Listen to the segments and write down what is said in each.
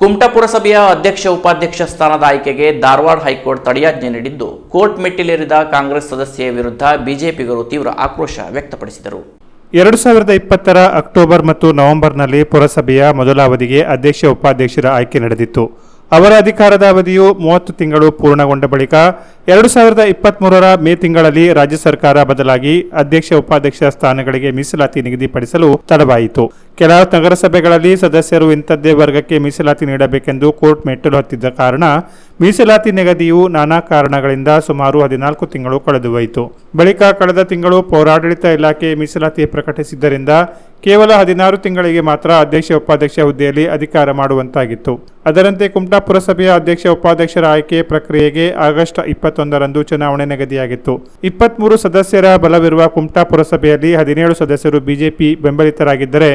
ಕುಮಟಾ ಪುರಸಭೆಯ ಅಧ್ಯಕ್ಷ ಉಪಾಧ್ಯಕ್ಷ ಸ್ಥಾನದ ಆಯ್ಕೆಗೆ ಧಾರವಾಡ ಹೈಕೋರ್ಟ್ ತಡೆಯಾಜ್ಞೆ ನೀಡಿದ್ದು. ಕೋರ್ಟ್ ಮೆಟ್ಟಿಲೇರಿದ ಕಾಂಗ್ರೆಸ್ ಸದಸ್ಯೆಯ ವಿರುದ್ಧ ಬಿಜೆಪಿಗರು ತೀವ್ರ ಆಕ್ರೋಶ ವ್ಯಕ್ತಪಡಿಸಿದರು. ಎರಡು ಸಾವಿರದ ಇಪ್ಪತ್ತರ ಅಕ್ಟೋಬರ್ ಮತ್ತು ನವೆಂಬರ್ನಲ್ಲಿ ಪುರಸಭೆಯ ಮೊದಲ ಅವಧಿಗೆ ಅಧ್ಯಕ್ಷ ಉಪಾಧ್ಯಕ್ಷರ ಆಯ್ಕೆ ನಡೆದಿತ್ತು. ಅವರ ಅಧಿಕಾರದ ಅವಧಿಯು ಮೂವತ್ತು ತಿಂಗಳು ಪೂರ್ಣಗೊಂಡ ಬಳಿಕ ಎರಡು ಸಾವಿರದ ಇಪ್ಪತ್ತ್ಮೂರರ ಮೇ ತಿಂಗಳಲ್ಲಿ ರಾಜ್ಯ ಸರ್ಕಾರ ಬದಲಾಗಿ ಅಧ್ಯಕ್ಷ ಉಪಾಧ್ಯಕ್ಷ ಸ್ಥಾನಗಳಿಗೆ ಮೀಸಲಾತಿ ನಿಗದಿಪಡಿಸಲು ತಡವಾಯಿತು. ಕೆಲ ನಗರಸಭೆಗಳಲ್ಲಿ ಸದಸ್ಯರು ಇಂಥದ್ದೇ ವರ್ಗಕ್ಕೆ ಮೀಸಲಾತಿ ನೀಡಬೇಕೆಂದು ಕೋರ್ಟ್ ಮೆಟ್ಟಲು ಹತ್ತಿದ್ದ ಕಾರಣ ಮೀಸಲಾತಿ ನಿಗದಿಯು ನಾನಾ ಕಾರಣಗಳಿಂದ ಸುಮಾರು ಹದಿನಾಲ್ಕು ತಿಂಗಳು ಕಳೆದು ಹೋಯಿತು ಬಳಿಕ ಕಳೆದ ತಿಂಗಳು ಪೌರಾಡಳಿತ ಇಲಾಖೆ ಮೀಸಲಾತಿ ಪ್ರಕಟಿಸಿದ್ದರಿಂದ ಕೇವಲ ಹದಿನಾರು ತಿಂಗಳಿಗೆ ಮಾತ್ರ ಅಧ್ಯಕ್ಷ ಉಪಾಧ್ಯಕ್ಷ ಹುದ್ದೆಯಲ್ಲಿ ಅಧಿಕಾರ ಮಾಡುವಂತಾಗಿತ್ತು. ಅದರಂತೆ ಕುಮಟಾ ಪುರಸಭೆಯ ಅಧ್ಯಕ್ಷ ಉಪಾಧ್ಯಕ್ಷರ ಆಯ್ಕೆ ಪ್ರಕ್ರಿಯೆಗೆ ಆಗಸ್ಟ್ ಇಪ್ಪತ್ತೊಂದರಂದು ಚುನಾವಣೆ ನಿಗದಿಯಾಗಿತ್ತು. ಇಪ್ಪತ್ತ್ಮೂರು ಸದಸ್ಯರ ಬಲವಿರುವ ಕುಮಟಾ ಪುರಸಭೆಯಲ್ಲಿ ಹದಿನೇಳು ಸದಸ್ಯರು ಬಿಜೆಪಿ ಬೆಂಬಲಿತರಾಗಿದ್ದರೆ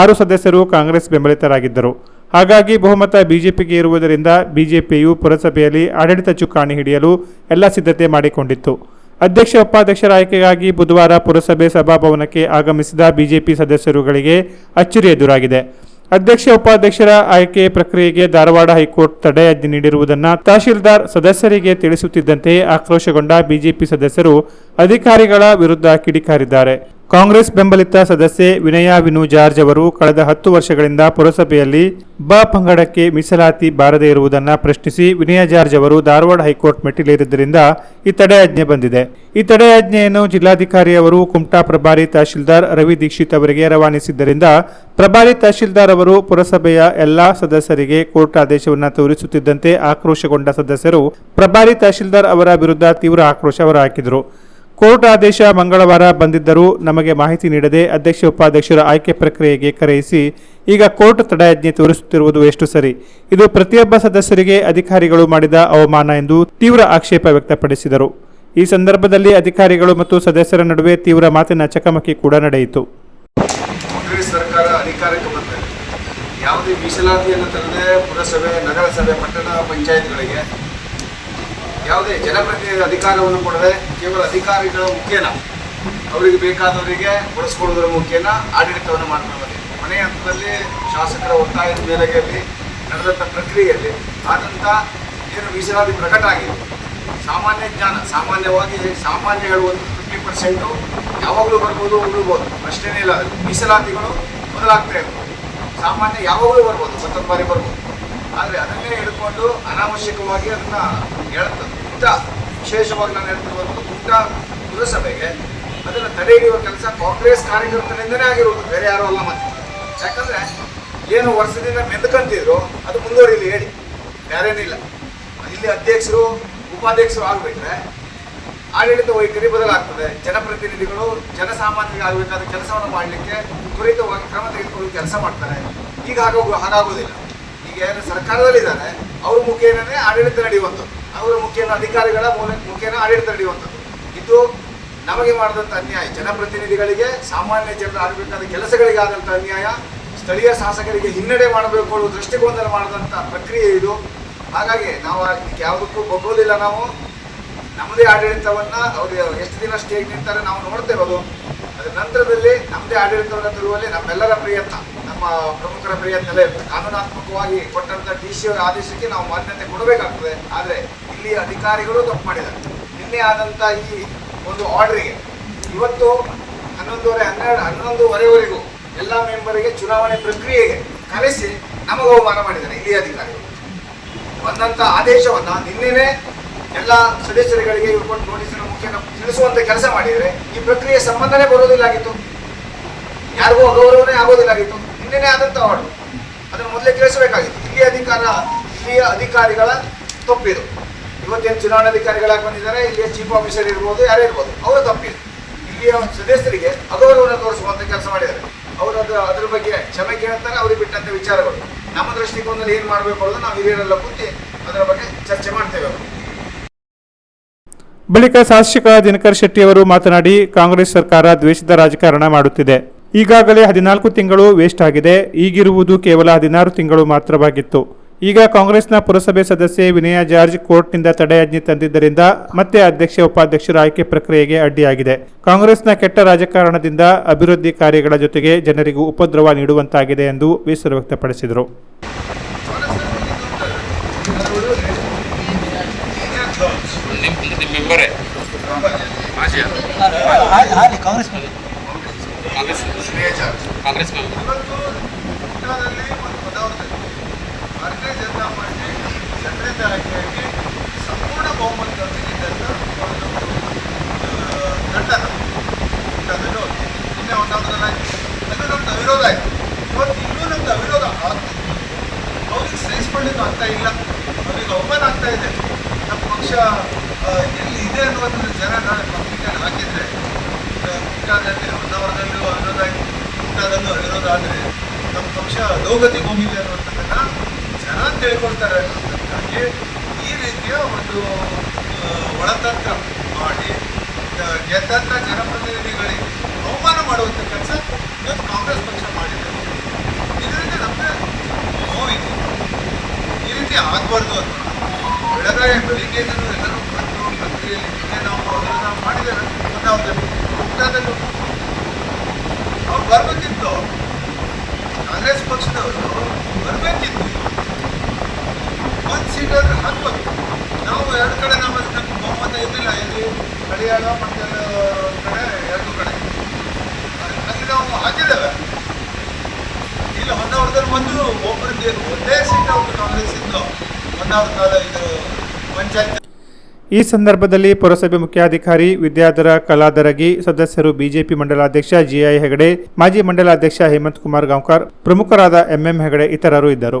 ಆರು ಸದಸ್ಯರು ಕಾಂಗ್ರೆಸ್ ಬೆಂಬಲಿತರಾಗಿದ್ದರು. ಹಾಗಾಗಿ ಬಹುಮತ ಬಿಜೆಪಿಗೆ ಇರುವುದರಿಂದ ಬಿಜೆಪಿಯು ಪುರಸಭೆಯಲ್ಲಿ ಆಡಳಿತ ಚುಕ್ಕಾಣಿ ಹಿಡಿಯಲು ಎಲ್ಲ ಸಿದ್ಧತೆ ಮಾಡಿಕೊಂಡಿತ್ತು. ಅಧ್ಯಕ್ಷ ಉಪಾಧ್ಯಕ್ಷರ ಆಯ್ಕೆಗಾಗಿ ಬುಧವಾರ ಪುರಸಭೆ ಸಭಾಭವನಕ್ಕೆ ಆಗಮಿಸಿದ ಬಿಜೆಪಿ ಸದಸ್ಯರುಗಳಿಗೆ ಅಚ್ಚರಿ ಎದುರಾಗಿದೆ. ಅಧ್ಯಕ್ಷ ಉಪಾಧ್ಯಕ್ಷರ ಆಯ್ಕೆ ಪ್ರಕ್ರಿಯೆಗೆ ಧಾರವಾಡ ಹೈಕೋರ್ಟ್ ತಡೆಯಾಜ್ಞೆ ನೀಡಿರುವುದನ್ನು ತಹಶೀಲ್ದಾರ್ ಸದಸ್ಯರಿಗೆ ತಿಳಿಸುತ್ತಿದ್ದಂತೆಯೇ ಆಕ್ರೋಶಗೊಂಡ ಬಿಜೆಪಿ ಸದಸ್ಯರು ಅಧಿಕಾರಿಗಳ ವಿರುದ್ಧ ಕಿಡಿಕಾರಿದ್ದಾರೆ. ಕಾಂಗ್ರೆಸ್ ಬೆಂಬಲಿತ ಸದಸ್ಯೆ ವಿನಯಾ ವಿನು ಜಾರ್ಜ್ ಅವರು ಕಳೆದ ಹತ್ತು ವರ್ಷಗಳಿಂದ ಪುರಸಭೆಯಲ್ಲಿ ಬ ಪಂಗಡಕ್ಕೆ ಮೀಸಲಾತಿ ಬಾರದೇ ಇರುವುದನ್ನು ಪ್ರಶ್ನಿಸಿ ವಿನಯ ಜಾರ್ಜ್ ಅವರು ಧಾರವಾಡ ಹೈಕೋರ್ಟ್ ಮೆಟ್ಟಿಲೇರಿದ್ದರಿಂದ ಈ ತಡೆಯಾಜ್ಞೆ ಬಂದಿದೆ. ಈ ತಡೆಯಾಜ್ಞೆಯನ್ನು ಜಿಲ್ಲಾಧಿಕಾರಿಯವರು ಕುಮಟಾ ಪ್ರಭಾರಿ ತಹಶೀಲ್ದಾರ್ ರವಿ ದೀಕ್ಷಿತ್ ಅವರಿಗೆ ರವಾನಿಸಿದ್ದರಿಂದ ಪ್ರಭಾರಿ ತಹಶೀಲ್ದಾರ್ ಅವರು ಪುರಸಭೆಯ ಎಲ್ಲಾ ಸದಸ್ಯರಿಗೆ ಕೋರ್ಟ್ ಆದೇಶವನ್ನು ತೋರಿಸುತ್ತಿದ್ದಂತೆ ಆಕ್ರೋಶಗೊಂಡ ಸದಸ್ಯರು ಪ್ರಭಾರಿ ತಹಶೀಲ್ದಾರ್ ಅವರ ವಿರುದ್ಧ ತೀವ್ರ ಆಕ್ರೋಶ ಹೊರಹಾಕಿದರು ಕೋರ್ಟ್ ಆದೇಶ ಮಂಗಳವಾರ ಬಂದಿದ್ದರೂ ನಮಗೆ ಮಾಹಿತಿ ನೀಡದೆ ಅಧ್ಯಕ್ಷ ಉಪಾಧ್ಯಕ್ಷರ ಆಯ್ಕೆ ಪ್ರಕ್ರಿಯೆಗೆ ಕರೆಯಿಸಿ ಈಗ ಕೋರ್ಟ್ ತಡೆಯಾಜ್ಞೆ ತೋರಿಸುತ್ತಿರುವುದು ಎಷ್ಟು ಸರಿ? ಇದು ಪ್ರತಿಯೊಬ್ಬ ಸದಸ್ಯರಿಗೆ ಅಧಿಕಾರಿಗಳು ಮಾಡಿದ ಅವಮಾನ ಎಂದು ತೀವ್ರ ಆಕ್ಷೇಪ ವ್ಯಕ್ತಪಡಿಸಿದರು. ಈ ಸಂದರ್ಭದಲ್ಲಿ ಅಧಿಕಾರಿಗಳು ಮತ್ತು ಸದಸ್ಯರ ನಡುವೆ ತೀವ್ರ ಮಾತಿನ ಚಕಮಕಿ ಕೂಡ ನಡೆಯಿತು. ಯಾವುದೇ ಜನಪ್ರತಿನಿಧಿ ಅಧಿಕಾರವನ್ನು ಕೊಡದೆ ಕೇವಲ ಅಧಿಕಾರಿಗಳ ಮುಖೇನ, ಅವರಿಗೆ ಬೇಕಾದವರಿಗೆ ಬಳಸ್ಕೊಳ್ಳೋದ್ರ ಮುಖೇನ ಆಡಳಿತವನ್ನು ಮಾಡ್ತಾ ಬಂದಿದೆ. ಮನೆಯ ಹಂತದಲ್ಲಿ ಶಾಸಕರ ಒತ್ತಾಯದ ಮೇರೆಗೆಯಲ್ಲಿ ನಡೆದಂಥ ಪ್ರಕ್ರಿಯೆಯಲ್ಲಿ ಆದಂಥ ಏನು ಮೀಸಲಾತಿ ಪ್ರಕಟ ಆಗಿದೆ. ಸಾಮಾನ್ಯ ಜ್ಞಾನ, ಸಾಮಾನ್ಯವಾಗಿ ಸಾಮಾನ್ಯ ಹೇಳುವಂಥ ಫಿಫ್ಟಿ ಪರ್ಸೆಂಟು ಯಾವಾಗಲೂ ಬರ್ಬೋದು, ಉಳಿಬೋದು. ಅಷ್ಟೇನೇ ಇಲ್ಲ. ಮೀಸಲಾತಿಗಳು ಬದಲಾಗ್ತಾ ಇರ್ಬೋದು. ಸಾಮಾನ್ಯ ಯಾವಾಗಲೂ ಬರ್ಬೋದು ಮತ್ತೊಂದು ಬಾರಿ ಬರ್ಬೋದು. ಆದರೆ ಅದನ್ನೇ ಹಿಡ್ಕೊಂಡು ಅನಾವಶ್ಯಕವಾಗಿ ಅದನ್ನು ಹೇಳ್ತದೆ ಕುಟ್ಟ ವಿಶೇಷವಾಗಿ ನಾನು ಹೇಳ್ತಿರುವುದು ಗುಡ್ಡ ಪುರಸಭೆಗೆ ಅದನ್ನು ತಡೆ ಹಿಡಿಯುವ ಕೆಲಸ ಕಾಂಗ್ರೆಸ್ ಕಾರ್ಯಕರ್ತರಿಂದನೇ ಆಗಿರುವುದು ಬೇರೆ ಯಾರೂ ಅಲ್ಲ ಮತ್ತೆ. ಯಾಕಂದರೆ ಏನು ವರ್ಷದಿಂದ ಮೆಂದ್ಕಂತಿದ್ರು, ಅದು ಮುಂದುವರಿಲಿ ಹೇಳಿ. ಬೇರೇನಿಲ್ಲ ಇಲ್ಲಿ ಅಧ್ಯಕ್ಷರು, ಉಪಾಧ್ಯಕ್ಷರು ಆಗಬೇಕ್ರೆ ಆಡಳಿತ ವೈಖರಿ ಬದಲಾಗ್ತದೆ. ಜನಪ್ರತಿನಿಧಿಗಳು, ಜನಸಾಮಾನ್ಯರಿಗೆ ಆಗಬೇಕಾದ ಕೆಲಸವನ್ನು ಮಾಡಲಿಕ್ಕೆ ತ್ವರಿತವಾಗಿ ಕ್ರಮ ತೆಗೆದುಕೊಂಡು ಕೆಲಸ ಮಾಡ್ತಾರೆ. ಈಗ ಹಾಗಾಗ ಹಾಗಾಗೋದಿಲ್ಲ. ಈಗ ಏನು ಸರ್ಕಾರದಲ್ಲಿದ್ದಾರೆ, ಅವ್ರ ಮುಖೇನನೇ ಆಡಳಿತ ನಡೆಯುವಂಥದ್ದು. ಅವರ ಮುಖ್ಯನ ಅಧಿಕಾರಿಗಳ ಮೂಲ ಮುಖೇನ ಆಡಳಿತ ನಡೆಯುವಂಥದ್ದು. ಇದು ನಮಗೆ ಮಾಡಿದಂಥ ಅನ್ಯಾಯ. ಜನಪ್ರತಿನಿಧಿಗಳಿಗೆ, ಸಾಮಾನ್ಯ ಜನರ ಆಗಬೇಕಾದ ಕೆಲಸಗಳಿಗಾದಂಥ ಅನ್ಯಾಯ. ಸ್ಥಳೀಯ ಶಾಸಕರಿಗೆ ಹಿನ್ನಡೆ ಮಾಡಬೇಕು ಅನ್ನೋ ದೃಷ್ಟಿಕೋನದಲ್ಲಿ ಮಾಡಿದಂಥ ಪ್ರಕ್ರಿಯೆ ಇದು. ಹಾಗಾಗಿ ನಾವು ಇದಕ್ಕೆ ಯಾವುದಕ್ಕೂ ಬಗ್ಗೋದಿಲ್ಲ ನಾವು. ನಮ್ಮದೇ ಆಡಳಿತವನ್ನು ಅವರು ಎಷ್ಟು ದಿನ ಸ್ಟೇಜ್ ನಿಂತಾರೆ ನಾವು ನೋಡ್ತೇವೆ ಅದು. ಅದರ ನಂತರದಲ್ಲಿ ನಮ್ಮದೇ ಆಡಳಿತವನ್ನು ತರುವಲ್ಲಿ ನಮ್ಮೆಲ್ಲರ ಪ್ರಯತ್ನ, ನಮ್ಮ ಪ್ರಮುಖರ ಪ್ರಯತ್ನ ಎಲ್ಲ ಕಾನೂನಾತ್ಮಕವಾಗಿ ಕೊಟ್ಟಂಥ ಡಿ ಸಿ ಆದೇಶಕ್ಕೆ ನಾವು ಮಾನ್ಯತೆ ಕೊಡಬೇಕಾಗ್ತದೆ. ಆದರೆ ಇಲ್ಲಿ ಅಧಿಕಾರಿಗಳು ತಪ್ಪು ಮಾಡಿದ್ದಾರೆ. ನಿನ್ನೆ ಆದಂತ ಈ ಒಂದು ಆರ್ಡರಿಗೆ ಇವತ್ತು ಹನ್ನೊಂದುವರೆ ಹನ್ನೆರಡು, ಹನ್ನೊಂದುವರೆವರೆಗೂ ಎಲ್ಲ ಮೆಂಬರಿಗೆ ಚುನಾವಣೆ ಪ್ರಕ್ರಿಯೆಗೆ ಕರೆಸಿ ನಮಗೆ ಅವಮಾನ ಮಾಡಿದ್ದಾರೆ ಇಲ್ಲಿ ಅಧಿಕಾರಿಗಳು. ಬಂದಂತ ಆದೇಶವನ್ನ ನಿನ್ನೆನೆ ಎಲ್ಲ ಸದಸ್ಯರುಗಳಿಗೆ ಇವ್ಕೊಂಡು ನೋಟಿಸಿನ ಮುಖ್ಯ ತಿಳಿಸುವಂತ ಕೆಲಸ ಮಾಡಿದರೆ ಈ ಪ್ರಕ್ರಿಯೆ ಸಂಬಂಧನೇ ಬರೋದಿಲ್ಲಾಗಿತ್ತು ಯಾರಿಗೂ ಅಗೌರವನೇ ಆಗೋದಿಲ್ಲಾಗಿತ್ತು ನಿನ್ನೆನೇ ಆದಂತ ಆರ್ಡರ್ ಅದನ್ನು ಮೊದಲೇ ತಿಳಿಸಬೇಕಾಗಿತ್ತು. ಇಲ್ಲಿ ಅಧಿಕಾರ, ಇಲ್ಲಿಯ ಅಧಿಕಾರಿಗಳ ತಪ್ಪಿದು. ಇವತ್ತೇನು ಚುನಾವಣಾಧಿಕಾರಿಗಳಾಗಿ ಬಂದಿದ್ದಾರೆ ಇಲ್ಲಿ ಚೀಫ್ ಆಫೀಸರ್ ಇರ್ಬೋದು, ಯಾರೇ ಇರ್ಬೋದು, ಅವರ ತಪ್ಪಿದೆ ಇಲ್ಲಿಯ ಸದಸ್ಯರಿಗೆ ಅಗೌರವವನ್ನು ತೋರಿಸುವಂತ ಕೆಲಸ ಮಾಡಿದ್ದಾರೆ. ಅವರು ಅದು ಅದ್ರ ಬಗ್ಗೆ ಕ್ಷಮೆ ಕೇಳ್ತಾರೆ, ಅವ್ರಿಗೆ ಬಿಟ್ಟಂತ ವಿಚಾರಗಳು. ನಮ್ಮ ದೃಷ್ಟಿಕೋನದಲ್ಲಿ ಏನು ಮಾಡಬೇಕು ಅನ್ನೋದು ನಾವು ಹಿರಿಯರೆಲ್ಲ ಕೂತಿ ಅದರ ಬಗ್ಗೆ ಚರ್ಚೆ ಮಾಡ್ತೇವೆ. ಬಳಿಕ ಶಾಸಕ ದಿನಕರ್ ಶೆಟ್ಟಿ ಅವರು ಮಾತನಾಡಿ, ಕಾಂಗ್ರೆಸ್ ಸರ್ಕಾರ ದ್ವೇಷದ ರಾಜಕಾರಣ ಮಾಡುತ್ತಿದೆ. ಈಗಾಗಲೇ ಹದಿನಾಲ್ಕು ತಿಂಗಳು ವೇಸ್ಟ್ ಆಗಿದೆ. ಈಗಿರುವುದು ಕೇವಲ ಹದಿನಾರು ತಿಂಗಳು ಮಾತ್ರವಾಗಿತ್ತು. ಈಗ ಕಾಂಗ್ರೆಸ್ನ ಪುರಸಭೆ ಸದಸ್ಯೆ ವಿನಯ ಜಾರ್ಜ್ ಕೋರ್ಟ್ನಿಂದ ತಡೆಯಾಜ್ಞೆ ತಂದಿದ್ದರಿಂದ ಮತ್ತೆ ಅಧ್ಯಕ್ಷ ಉಪಾಧ್ಯಕ್ಷರ ಆಯ್ಕೆ ಪ್ರಕ್ರಿಯೆಗೆ ಅಡ್ಡಿಯಾಗಿದೆ. ಕಾಂಗ್ರೆಸ್ನ ಕೆಟ್ಟ ರಾಜಕಾರಣದಿಂದ ಅಭಿವೃದ್ಧಿ ಕಾರ್ಯಗಳ ಜೊತೆಗೆ ಜನರಿಗೂ ಉಪದ್ರವ ನೀಡುವಂತಾಗಿದೆ ಎಂದು ಬೇಸರ ವ್ಯಕ್ತಪಡಿಸಿದರು. ಭಾರತೀಯ ಜನತಾ ಪಾರ್ಟಿ ಆಯ್ಕೆಯಾಗಿ ಸಂಪೂರ್ಣ ಬಹುಮತದಲ್ಲಿ ಗೆದ್ದಂಥ ಒಂದು ನಮ್ಮದು. ಕುಮಟಾದಲ್ಲೂ ನಿನ್ನೆ ಒಂದಾದ್ರಲ್ಲಿ ಅದು ನಮ್ದು ಅವಿರೋಧ ಆಯಿತು. ಇವತ್ತು ಇನ್ನೂ ನಮ್ದು ಅವಿರೋಧ ಆಗ್ತಿತ್ತು ಅವ್ರಿಗೆ ಸಹಿಸ್ಕೊಳ್ಳಿಕ್ಕೆ ಆಗ್ತಾ ಇಲ್ಲ. ಅವ್ರಿಗೆ ಅವಮಾನ ಆಗ್ತಾ ಇದೆ. ನಮ್ಮ ಪಕ್ಷ ಎಲ್ಲಿ ಇದೆ ಅನ್ನೋದನ್ನ ಜನ ನಾಳೆ ಪತ್ರಿಕೆಯಲ್ಲಿ ಹಾಕಿದ್ರೆ ಕುಟ್ಟಾದಲ್ಲಿ ಹೊನ್ನಾವರದಲ್ಲೂ ಅವಿರೋಧ ಆಯ್ತು. ಕುಟ್ಟಾದಲ್ಲೂ ಅವಿರೋಧ ಆದರೆ ನಮ್ಮ ಪಕ್ಷ ಲೋಗತಿಗೆ ಹೋಗಿದೆ ಅನ್ನುವಂಥದ್ದನ್ನ ತಿಳ್ಕೊಳ್ತಾರೆ ಅನ್ನೋದಕ್ಕಾಗಿ ಈ ರೀತಿಯ ಒಂದು ಒಳತಂತ್ರ ಮಾಡಿ ಗೆದ್ದಂಥ ಜನಪ್ರತಿನಿಧಿಗಳಿಗೆ ಅವಮಾನ ಮಾಡುವಂಥ ಕೆಲಸ ಇವತ್ತು ಕಾಂಗ್ರೆಸ್ ಪಕ್ಷ ಮಾಡಿದೆ. ಇದರಿಂದ ನಮಗೆ ನೋವಿದೆ. ಈ ರೀತಿ ಆಗಬಾರ್ದು ಅಂತ. ಬೆಳಗ್ಗೆ ಬೆಳಿಗ್ಗೆ ಎಲ್ಲರೂ ಬಂದು ಪ್ರಕ್ರಿಯೆಯಲ್ಲಿ ನಿನ್ನೆ ನಾವು ಅದನ್ನು ಮಾಡಿದ್ದೇವೆ. ಅವ್ರದ್ದು ಕುಮಟಾದಲ್ಲೂ ಅವ್ರು ಬರ್ಬೇಕಿತ್ತು. ಕಾಂಗ್ರೆಸ್ ಪಕ್ಷದವರು ಬರಬೇಕಿತ್ತು. ಒಂದು ಸೀಟರ್ ಹಾಕ್ಬೇಕು ನಾವು ಎರಡು ಕಡೆ ನಮ್ಗೆ ಬಹುಮತ ಇದ್ದಿಲ್ಲ ಇಲ್ಲಿ ಹಳಿಯಾಳ ಮತ್ತು ಕಡೆ ಎರಡು ಕಡೆ. ಅಲ್ಲಿ ನಾವು ಹಾಕಿದ್ದೇವೆ. ಇಲ್ಲ, ಹೊನ್ನಾವರದಲ್ಲಿ ಒಂದು ಒಬ್ಬರಿಗೆ ಒಂದೇ ಸೀಟ್ ಅವ್ರಿಗೆ ಕಾಂಗ್ರೆಸ್ ಇದ್ದು ಹೊನ್ನಾವರ ಇದು ಪಂಚಾಯತ್. ಈ ಸಂದರ್ಭದಲ್ಲಿ ಪುರಸಭೆ ಮುಖ್ಯಾಧಿಕಾರಿ ವಿದ್ಯಾಧರ ಕಲಾದರಗಿ, ಸದಸ್ಯರು ಬಿಜೆಪಿ ಮಂಡಲಾಧ್ಯಕ್ಷ ಜಿಐ ಹೆಗಡೆ, ಮಾಜಿ ಮಂಡಲಾಧ್ಯಕ್ಷ ಹೇಮಂತ್ ಕುಮಾರ್ ಗಾಂವ್ಕರ್, ಪ್ರಮುಖರಾದ ಎಂಎಂ ಹೆಗಡೆ ಇತರರು ಇದ್ದರು.